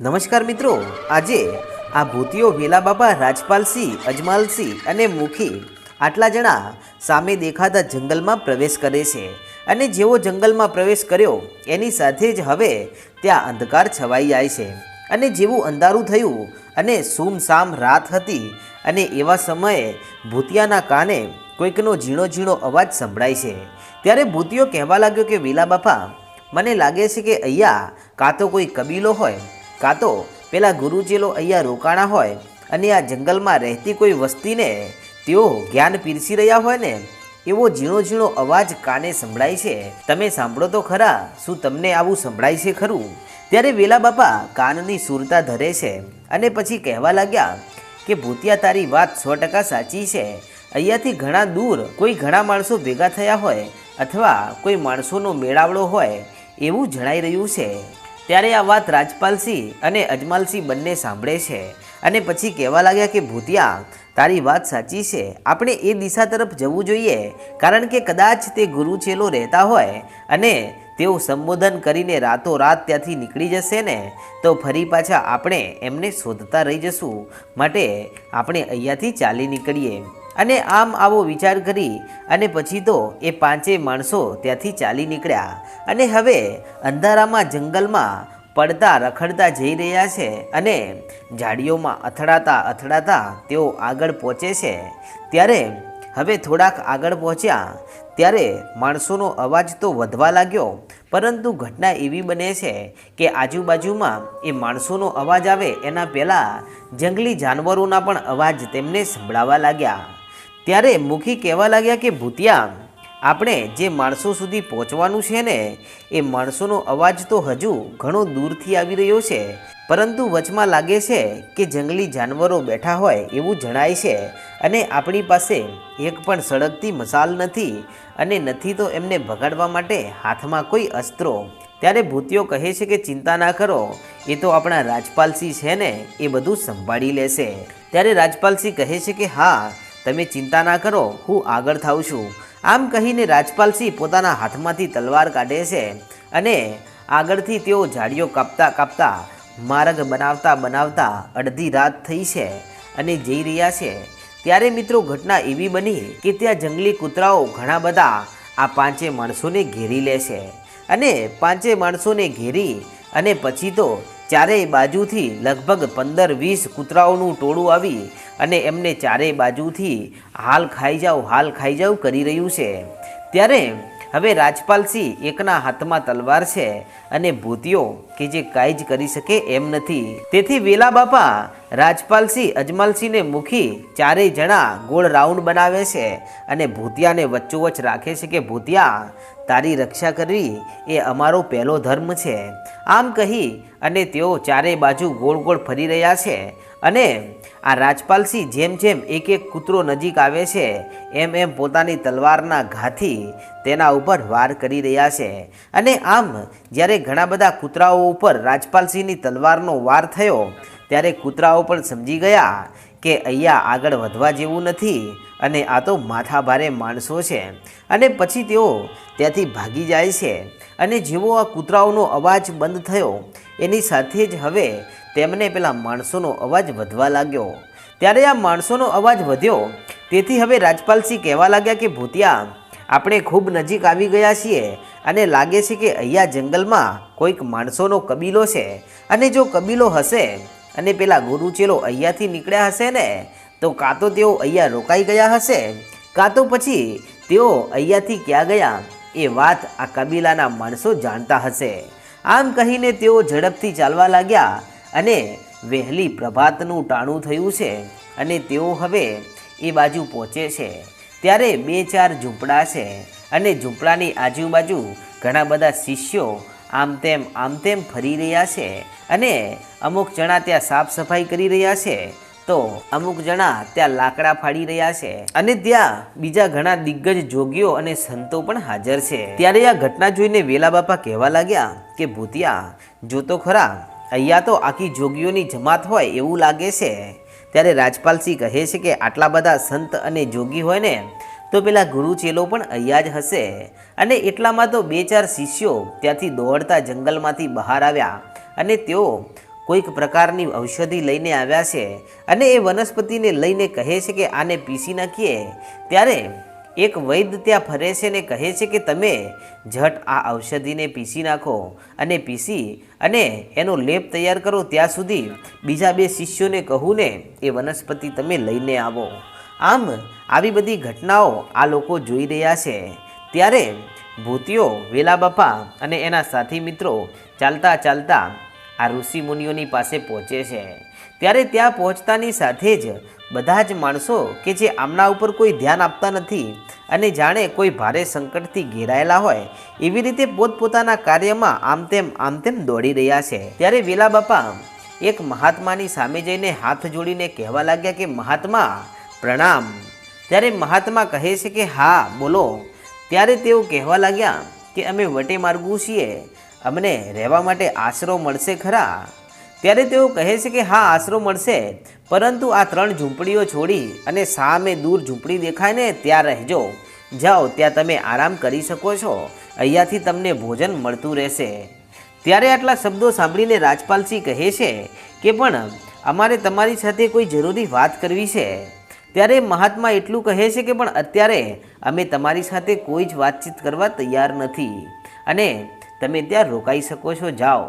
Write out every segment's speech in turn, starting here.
નમસ્કાર મિત્રો, આજે આ ભૂતિયો વેલા બાબા રાજપાલસિંહ, અજમાલસિંહ અને મુખી આટલા જણા સામે દેખાતા જંગલમાં પ્રવેશ કરે છે અને જેવો જંગલમાં પ્રવેશ કર્યો, એની સાથે જ હવે ત્યાં અંધકાર છવાઈ જાય છે અને જેવું અંધારું થયું અને સુમસામ રાત હતી અને એવા સમયે ભૂતિયાના કાને કોઈકનો ઝીણો ઝીણો અવાજ સંભળાય છે. ત્યારે ભૂતિયો કહેવા લાગ્યો કે, વેલા બાપા, મને લાગે છે કે અહીંયા કાં તો કોઈ કબીલો હોય કાં તો પેલા ગુરુચેલો અહીંયા રોકાણા હોય અને આ જંગલમાં રહેતી કોઈ વસ્તીને તેઓ જ્ઞાન પીરસી રહ્યા હોય ને, એવો ઝીણો ઝીણો અવાજ કાને સંભળાય છે? તમે સાંભળો તો ખરા, શું તમને આવું સંભળાય છે ખરું? ત્યારે વેલા બાપા કાનની સુરતા ધરે છે અને પછી કહેવા લાગ્યા કે, ભૂતિયા, તારી વાત સો ટકા સાચી છે. અહીંયાથી ઘણા દૂર કોઈ ઘણા માણસો ભેગા થયા હોય અથવા કોઈ માણસોનો મેળાવડો હોય એવું જણાઈ રહ્યું છે. ત્યારે આ વાત રાજપાલસિંહ અને અજમાલસિંહ બંને સાંભળે છે. અને પછી કહેવા લાગ્યા કે, ભૂતિયા, તારી વાત સાચી છે. આપણે એ દિશા તરફ જવું જોઈએ, કારણ કે કદાચ તે ગુરુ ચેલો રહેતા હોય અને તેઓ સંબોધન કરીને રાતોરાત ત્યાંથી નીકળી જશે ને, તો ફરી પાછા આપણે એમને શોધતા રહી જશું. માટે આપણે અહીંયાથી ચાલી નીકળીએ. અને આમ આવો વિચાર કરી અને પછી તો એ પાંચે માણસો ત્યાંથી ચાલી નીકળ્યા. અને હવે અંધારામાં જંગલમાં પડતા રખડતા જઈ રહ્યા છે અને ઝાડીઓમાં અથડાતા અથડાતા તેઓ આગળ પહોંચે છે. ત્યારે હવે થોડાક આગળ પહોંચ્યા ત્યારે માણસોનો અવાજ તો વધવા લાગ્યો, પરંતુ ઘટના એવી બને છે કે આજુબાજુમાં એ માણસોનો અવાજ આવે એના પહેલાં જંગલી જાનવરોના પણ અવાજ તેમને સંભળાવા લાગ્યા. ત્યારે મુખી કહેવા લાગ્યા કે, ભૂતિયા, આપણે જે માણસો સુધી પહોંચવાનું છે ને, એ માણસોનો અવાજ તો હજુ ઘણો દૂરથી આવી રહ્યો છે. પરંતુ વચમાં લાગે છે કે, જંગલી જાનવરો બેઠા હોય એવું જણાય છે અને આપણી પાસે એક પણ સળગતી મસાલ નથી અને નથી તો એમને ભગાડવા માટે હાથમાં કોઈ અસ્ત્રો. ત્યારે ભૂતિયો કહે છે કે, ચિંતા ના કરો, એ તો આપણા રાજપાલસિંહ છે ને, એ બધું સંભાળી લેશે. ત્યારે રાજપાલસિંહ કહે છે કે, હા તમે ચિંતા ના કરો, હું આગળ થાઉં છું. આમ કહીને રાજપાલસિંહ પોતાના હાથમાંથી તલવાર કાઢે છે અને આગળથી તેઓ ઝાડીઓ કાપતા કાપતા માર્ગ બનાવતા બનાવતા અડધી રાત થઈ છે અને જઈ રહ્યા છે. ત્યારે મિત્રો ઘટના એવી બની કે ત્યાં જંગલી કૂતરાઓ ઘણા બધા આ પાંચે માણસોને ઘેરી લે છે અને પાંચે માણસોને ઘેરી અને પછી તો ચારેય બાજુથી લગભગ પંદર વીસ કૂતરાઓનું ટોળું આવી અને એમને ચારેય બાજુથી હાલ ખાઈ જાઓ હાલ ખાઈ જાઓ કરી રહ્યું છે. ત્યારે હવે રાજપાલસિંહ એકના હાથમાં તલવાર છે અને ભૂતિયો કે જે કાંઈ જ કરી શકે એમ નથી. તેથી વેલા બાપા રાજપાલસિંહ અજમાલસિંહને મૂકી ચારેય જણા ગોળ રાઉન્ડ બનાવે છે અને ભૂતિયાને વચ્ચોવચ્ચ રાખે છે કે ભૂતિયા તારી રક્ષા કરવી એ અમારો પહેલો ધર્મ છે. આમ કહી અને તેઓ ચારેય બાજુ ગોળ ગોળ ફરી રહ્યા છે અને આ રાજપાલસિંહ જેમ જેમ એક એક કૂતરો નજીક આવે છે, એમ એમ પોતાની તલવારના ઘાથી તેના ઉપર વાર કરી રહ્યા છે. અને આમ જ્યારે ઘણા બધા કૂતરાઓ ઉપર રાજપાલસિંહની તલવારનો વાર થયો, ત્યારે કૂતરાઓ પણ સમજી ગયા કે અહીંયા આગળ વધવા જેવું નથી અને આ તો માથા ભારે માણસો છે. અને પછી તેઓ ત્યાંથી ભાગી જાય છે. અને જેવો આ કૂતરાઓનો અવાજ બંધ થયો, એની સાથે જ હવે તેમને પેલા માણસોનો અવાજ વધવા લાગ્યો. ત્યારે આ માણસોનો અવાજ વધ્યો. તેથી હવે રાજપાલસિંહ કહેવા લાગ્યા કે, ભૂતિયા, આપણે ખૂબ નજીક આવી ગયા છીએ અને લાગે છે કે અહીંયા જંગલમાં કોઈક માણસોનો કબીલો છે. અને જો કબીલો હશે અને પેલા ગુરુચેલો અહીંયાથી નીકળ્યા હશે ને, તો કાં તો તેઓ અહીંયા રોકાઈ ગયા હશે, કાં તો પછી તેઓ અહીંયાથી ક્યાં ગયા, એ વાત આ કબીલાના માણસો જાણતા હશે. આમ કહીને તેઓ ઝડપથી ચાલવા લાગ્યા અને વહેલી પ્રભાતનું ટાણું થયું છે અને તેઓ હવે એ બાજુ પહોંચે છે. ત્યારે બે ચાર ઝૂંપડા છે અને ઝૂંપડાની આજુબાજુ ઘણા બધા શિષ્યો આમ તેમ આમ તેમ ફરી રહ્યા છે અને અમુક જણા ત્યાં સાફ સફાઈ કરી રહ્યા છે, તો અમુક જણા ત્યાં લાકડા ફાડી રહ્યા છે. અને ત્યાં બીજા ઘણા દિગ્ગજ જોગીઓ અને સંતો પણ હાજર છે. ત્યારે આ ઘટના જોઈને વેલા બાપા કહેવા લાગ્યા કે, ભૂતિયા, જો તો ખરા, અહીંયા તો આખી જોગીઓની જમાત હોય એવું લાગે છે. ત્યારે રાજપાલસિંહ કહે છે કે, આટલા બધા સંત અને જોગી હોય ને, તો પેલા ગુરુ ચેલો પણ અહીંયા જ હશે. અને એટલામાં તો બે ચાર શિષ્યો ત્યાંથી દોડતા જંગલમાંથી બહાર આવ્યા અને તેઓ કોઈક પ્રકારની ઔષધિ લઈને આવ્યા છે અને એ વનસ્પતિને લઈને કહે છે કે આને પીસી નાખીએ. ત્યારે એક વૈદ ત્યાં ફરે છે ને કહે છે કે તમે ઝટ આ ઔષધિને પીસી નાખો અને પીસી અને એનો લેપ તૈયાર કરો. ત્યાં સુધી બીજા બે શિષ્યોને કહું ને એ વનસ્પતિ તમે લઈને આવો. આમ આવી બધી ઘટનાઓ આ લોકો જોઈ રહ્યા છે. ત્યારે ભૂતિઓ, વેલા બાપા અને એના સાથી મિત્રો ચાલતા ચાલતા આ ઋષિ મુનિઓની પાસે પહોંચે છે. ત્યારે ત્યાં પહોંચતાની સાથે જ બધા જ માણસો કે જે આમના ઉપર કોઈ ધ્યાન આપતા નથી અને જાણે કોઈ ભારે સંકટથી ઘેરાયેલા હોય, એવી રીતે પોતપોતાના કાર્યમાં આમ તેમ આમ તેમ દોડી રહ્યા છે. ત્યારે વેલા બાપા એક મહાત્માની સામે જઈને હાથ જોડીને કહેવા લાગ્યા કે, મહાત્મા, પ્રણામ. ત્યારે મહાત્મા કહે છે કે, હા, બોલો. ત્યારે તેઓ કહેવા લાગ્યા કે, અમે વટે માર્ગુ છીએ. અમને રહેવા માટે આશરો મળશે ખરા? ત્યારે તેઓ કહે છે કે હા, આશરો મળશે. પરંતુ આ ત્રણ ઝૂંપડીઓ છોડી અને સામે દૂર ઝૂંપડી દેખાય ને ત્યાં રહેજો. જાઓ, ત્યાં તમે આરામ કરી શકો છો. અહીંયાથી તમને ભોજન મળતું રહેશે. ત્યારે આટલા શબ્દો સાંભળીને રાજપાલસિંહ કહે છે કે પણ અમારે તમારી સાથે કોઈ જરૂરી વાત કરવી છે. ત્યારે મહાત્મા એટલું કહે છે કે પણ અત્યારે અમે તમારી સાથે કોઈ જ વાતચીત કરવા તૈયાર નથી. અને તમે ત્યાં રોકાઈ શકો છો, જાઓ.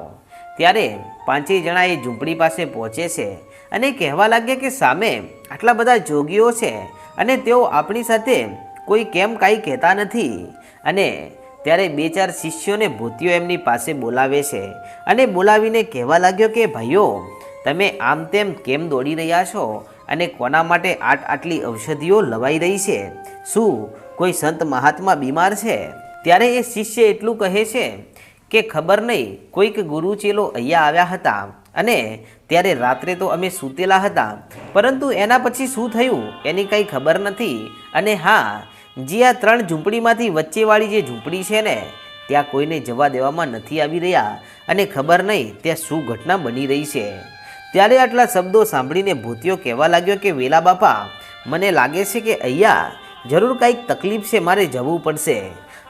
ત્યારે પાંચેય જણા એ ઝૂંપડી પાસે પહોંચે છે અને કહેવા લાગ્યા કે, સામે આટલા બધા જોગીઓ છે અને તેઓ આપણી સાથે કોઈ કેમ કાંઈ કહેતા નથી. અને ત્યારે બે ચાર શિષ્યોને ભૂતિઓ એમની પાસે બોલાવે છે અને બોલાવીને કહેવા લાગ્યો કે, ભાઈઓ, તમે આમ તેમ કેમ દોડી રહ્યા છો? અને કોના માટે આટ આટલી ઔષધિઓ લવાઈ રહી છે? શું કોઈ સંત મહાત્મા બીમાર છે? ત્યારે એ શિષ્ય એટલું કહે છે કે ખબર નહીં, કોઈક ગુરુ ચેલો અહીંયા આવ્યા હતા અને ત્યારે રાત્રે તો અમે સૂતેલા હતા, પરંતુ એના પછી શું થયું એની કંઈ ખબર નથી અને હા, જે આ ત્રણ ઝૂંપડીમાંથી વચ્ચેવાળી જે ઝૂંપડી છે ને, ત્યાં કોઈને જવા દેવામાં નથી આવી રહ્યા અને ખબર નહીં ત્યાં શું ઘટના બની રહી છે. ત્યારે આટલા શબ્દો સાંભળીને ભૂતિયો કહેવા લાગ્યો કે, વેલા બાપા, મને લાગે છે કે અહીંયા જરૂર કાંઈક તકલીફ છે, મારે જવું પડશે.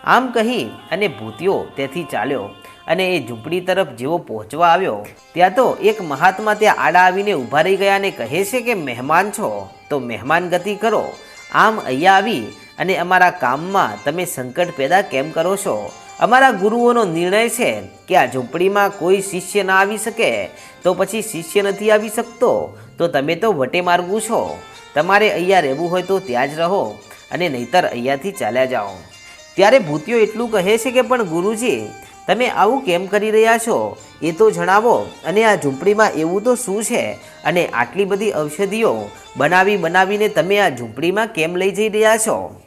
આમ કહી અને ભૂતિયો ત્યાંથી ચાલ્યો અને એ ઝૂંપડી તરફ જેવો પહોંચવા આવ્યો. ત્યાં તો એક મહાત્મા ત્યાં આડા આવીને ઊભા રહી ગયા અને કહે છે કે, મહેમાન છો, તો મહેમાન ગતિ કરો. આમ અહીંયા આવી અને અમારા કામમાં તમે સંકટ પેદા કેમ કરો છો? અમારા ગુરુઓનો નિર્ણય છે કે આ ઝૂંપડીમાં કોઈ શિષ્ય ના આવી શકે. તો પછી શિષ્ય નથી આવી શકતો. તો તમે તો વટે માર્ગું છો. તમારે અહીંયા રહેવું હોય તો ત્યાં જ રહો અને નહીતર અહીંયાથી ચાલ્યા જાઓ. ત્યારે ભૂતિયો એટલું કહે છે કે પણ ગુરુજી, તમે આવું કેમ કરી રહ્યા છો? એ તો જણાવો. અને આ ઝૂંપડીમાં એવું તો શું છે? અને આટલી બધી ઔષધિઓ બનાવી બનાવીને તમે આ ઝૂંપડીમાં કેમ લઈ જઈ રહ્યા છો?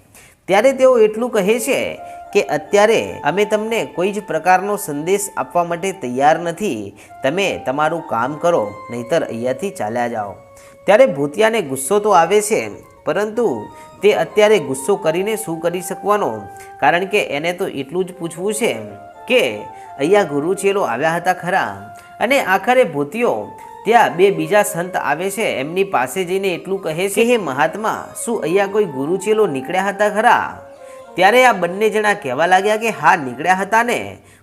ત્યારે તેઓ એટલું કહે છે કે અત્યારે અમે તમને કોઈ જ પ્રકારનો સંદેશ આપવા માટે તૈયાર નથી. તમે તમારું કામ કરો, નહીતર અહીંયાથી ચાલ્યા જાઓ. ત્યારે ભૂતિયાને ગુસ્સો તો આવે છે. પરંતુ તે અત્યારે ગુસ્સો કરીને શું કરી શકવાનો? કારણ કે એને તો એટલું જ પૂછવું છે કે અહીંયા ગુરુ ચેલો આવ્યા હતા ખરા અને આખરે ભૂતિયો ત્યાં બે બીજા સંત આવે છે, એમની પાસે જઈને એટલું કહે છે, હે મહાત્મા, શું અહીંયા કોઈ ગુરુ ચેલો નીકળ્યા હતા ખરા? ત્યારે આ બંને જણા કહેવા લાગ્યા કે હા, નીકળ્યા હતા ને,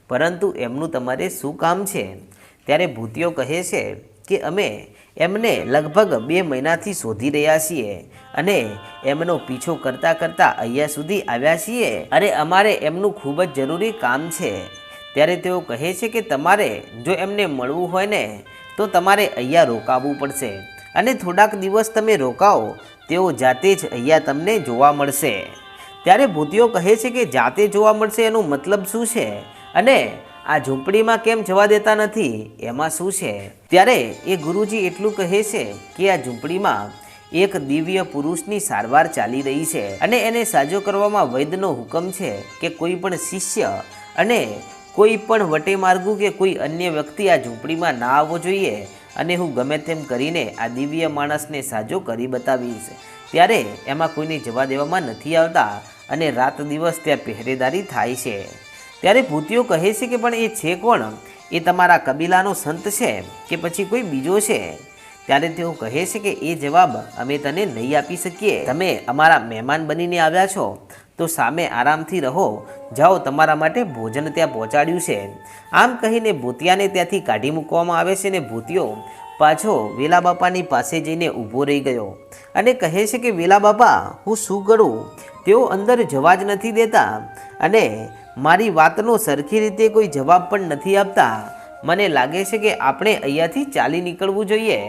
પરંતુ એમનું તમારે શું કામ છે? ત્યારે ભૂતિયો કહે છે કે અમે એમને લગભગ બે મહિનાથી શોધી રહ્યા છીએ અને એમનો પીછો કરતાં કરતાં અહીંયા સુધી આવ્યા છીએ. અરે અમારે એમનું ખૂબ જ જરૂરી કામ છે. ત્યારે તેઓ કહે છે કે તમારે જો એમને મળવું હોય ને, તો તમારે અહીંયા રોકાવવું પડશે. અને થોડાક દિવસ તમે રોકાઓ, તેઓ જાતે જ અહીંયા તમને જોવા મળશે. ત્યારે ભૂતિઓ કહે છે કે જાતે જોવા મળશે એનો મતલબ શું છે? અને આ ઝૂંપડીમાં કેમ જવા દેતા નથી? એમાં શું છે? ત્યારે એ ગુરુજી એટલું કહે છે કે આ ઝૂંપડીમાં એક દિવ્ય પુરુષની સારવાર ચાલી રહી છે અને એને સાજો કરવામાં વૈદ્યનો હુકમ છે કે કોઈ પણ શિષ્ય અને કોઈ પણ વટે માર્ગુ કે કોઈ અન્ય વ્યક્તિ આ ઝૂંપડીમાં ના આવવો જોઈએ અને હું ગમે તેમ કરીને આ દિવ્ય માણસને સાજો કરી બતાવીશ. ત્યારે એમાં કોઈને જવા દેવામાં નથી આવતા અને રાત દિવસ ત્યાં પહેરેદારી થાય છે. ત્યારે ભૂતિઓ કહે છે કે, પણ એ છે કોણ? એ તમારા કબીલાનો સંત છે કે પછી કોઈ બીજો છે? ત્યારે તેઓ કહે છે કે, એ જવાબ અમે તને નહીં આપી શકીએ. તમે અમારા મહેમાન બનીને આવ્યા છો. તો સામે આરામથી રહો. જાઓ તમારા માટે ભોજન ત્યાં પહોંચાડ્યું છે. આમ કહીને ભૂતિયાને ત્યાંથી કાઢી મૂકવામાં આવે છે ને ભૂતિયો પાછો વેલા બાપાની પાસે જઈને ઊભો રહી ગયો અને કહે છે કે, વેલા બાપા, હું શું કરું? તેઓ અંદર જવા જ નથી દેતા અને મારી વાતનો સરખી રીતે કોઈ જવાબ પણ નથી આપતા. મને લાગે છે કે આપણે અહીંયાથી ચાલી નીકળવું જોઈએ.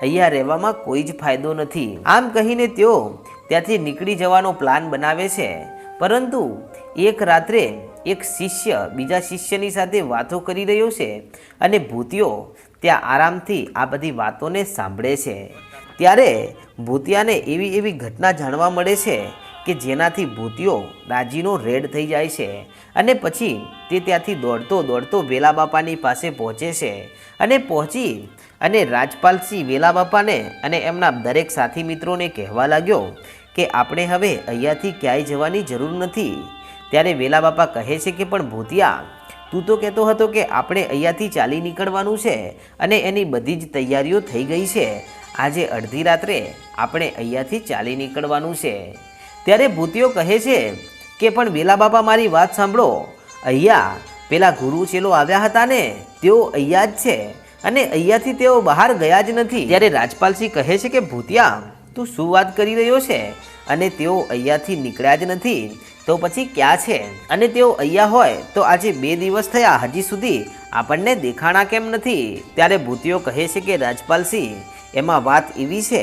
અહીંયા રહેવામાં કોઈ જ ફાયદો નથી. આમ કહીને તેઓ ત્યાંથી નીકળી જવાનો પ્લાન બનાવે છે. પરંતુ એક રાત્રે એક શિષ્ય બીજા શિષ્યની સાથે વાતો કરી રહ્યો છે અને ભૂતિયો ત્યાં આરામથી આ બધી વાતોને સાંભળે છે. ત્યારે ભૂતિયાને એવી એવી ઘટના જાણવા મળે છે કે જેનાથી ભૂતિયો રાજીનો રેડ થઈ જાય છે અને પછી તે ત્યાંથી દોડતો દોડતો વેલા બાપાની પાસે પહોંચે છે અને પહોંચી અને રાજપાલસિંહ વેલા બાપાને અને એમના દરેક સાથી મિત્રોને કહેવા લાગ્યો કે આપણે હવે અહીંયાથી ક્યાંય જવાની જરૂર નથી. ત્યારે વેલા બાપા કહે છે કે પણ ભૂતિયા, તું તો કહેતો હતો કે આપણે અહીંયાથી ચાલી નીકળવાનું છે અને એની બધી જ તૈયારીઓ થઈ ગઈ છે. આજે અડધી રાત્રે આપણે અહીંયાથી ચાલી નીકળવાનું છે. ત્યારે ભૂતિયો કહે છે કે, પણ વેલા બાપા મારી વાત સાંભળો. અહીંયા પેલા ગુરુ ચેલો આવ્યા હતા ને તેઓ અહીંયા જ છે અને અહીંયાથી તેઓ બહાર ગયા જ નથી. ત્યારે રાજપાલસિંહ કહે છે કે, ભૂતિયા, તું શું વાત કરી રહ્યો છે? અને તેઓ અહીંયાથી નીકળ્યા જ નથી, તો પછી ક્યાં છે? અને તેઓ અહીંયા હોય, તો આજે બે દિવસ થયા, હજી સુધી આપણને દેખાણા કેમ નથી? ત્યારે ભૂતિયો કહે છે કે, રાજપાલસિંહ, એમાં વાત એવી છે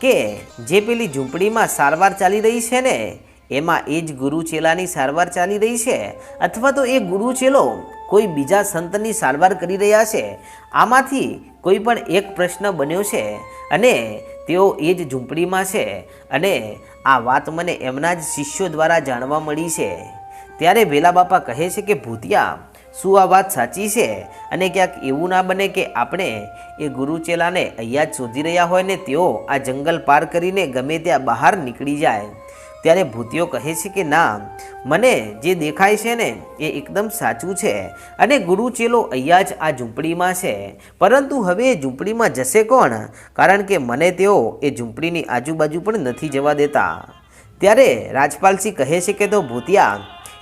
કે જે પેલી ઝૂંપડીમાં સારવાર ચાલી રહી છે ને, એમાં એ જ ગુરુ ચેલાની સારવાર ચાલી રહી છે? અથવા તો એ ગુરુ ચેલો કોઈ બીજા સંતની સારવાર કરી રહ્યા છે? આમાંથી કોઈ પણ એક પ્રશ્ન બન્યો છે? અને તેઓ એ જ ઝૂંપડીમાં છે? અને આ વાત મને એમના જ શિષ્યો દ્વારા જાણવા મળી છે. ત્યારે ભેલા બાપા કહે છે કે, ભૂતિયા શું આ વાત સાચી છે? અને ક્યાંક એવું ના બને કે આપણે એ ગુરુ ચેલાને અહીંયા જ શોધી રહ્યા હોય ને તેઓ આ જંગલ પાર કરીને ગમે ત્યાં બહાર નીકળી જાય. ત્યારે ભૂતિયો કહે છે કે ના, મને જે દેખાય છે ને એ એકદમ સાચું છે અને ગુરુ ચેલો અહીંયા જ આ ઝૂંપડીમાં છે. પરંતુ હવે એ ઝૂંપડીમાં જશે કોણ? કારણ કે મને તેઓ એ ઝૂંપડીની આજુબાજુ પણ નથી જવા દેતા. ત્યારે રાજપાલસિંહ કહે છે કે તો ભૂતિયા,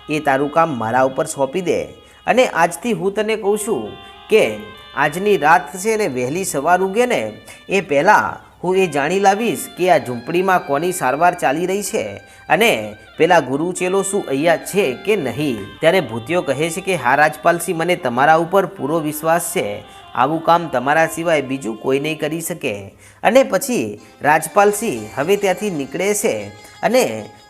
એ તારું કામ મારા ઉપર સોંપી દે. અને આજથી હું તને કહું છું કે આજની રાત છે ને વહેલી સવાર ઉગે ને, એ પહેલાં હું એ જાણી લાવીશ કે આ ઝૂંપડીમાં કોની સારવાર ચાલી રહી છે અને પેલા ગુરુ ચેલો શું અહીંયા છે કે નહીં? ત્યારે ભૂતિયો કહે છે કે, હા, રાજપાલસિંહ, મને તમારા ઉપર પૂરો વિશ્વાસ છે. આવું કામ તમારા સિવાય બીજું કોઈ નહીં કરી શકે. અને પછી રાજપાલસિંહ હવે ત્યાંથી નીકળે છે અને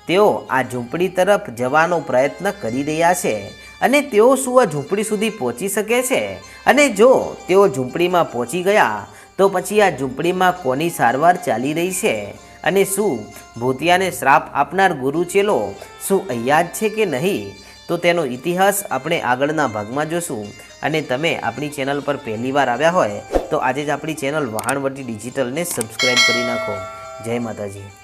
તેઓ આ ઝૂંપડી તરફ જવાનો પ્રયત્ન કરી રહ્યા છે. અને તેઓ શું આ ઝૂંપડી સુધી પહોંચી શકે છે. અને જો તેઓ ઝૂંપડીમાં પહોંચી ગયા, તો પછી આ ઝૂંપડીમાં કોની સારવાર ચાલી રહી છે? અને શું ભૂતિયાને શ્રાપ આપનાર ગુરુ ચેલો? શું જ છે કે નહીં? તો તેનો ઇતિહાસ આપણે આગળના ભાગમાં જોશું. અને તમે આપણી ચેનલ પર પહેલીવાર આવ્યા હોય, તો આજે જ આપણી ચેનલ વહાણવટી ડિજિટલને સબસ્ક્રાઈબ કરી નાખો. જય માતાજી.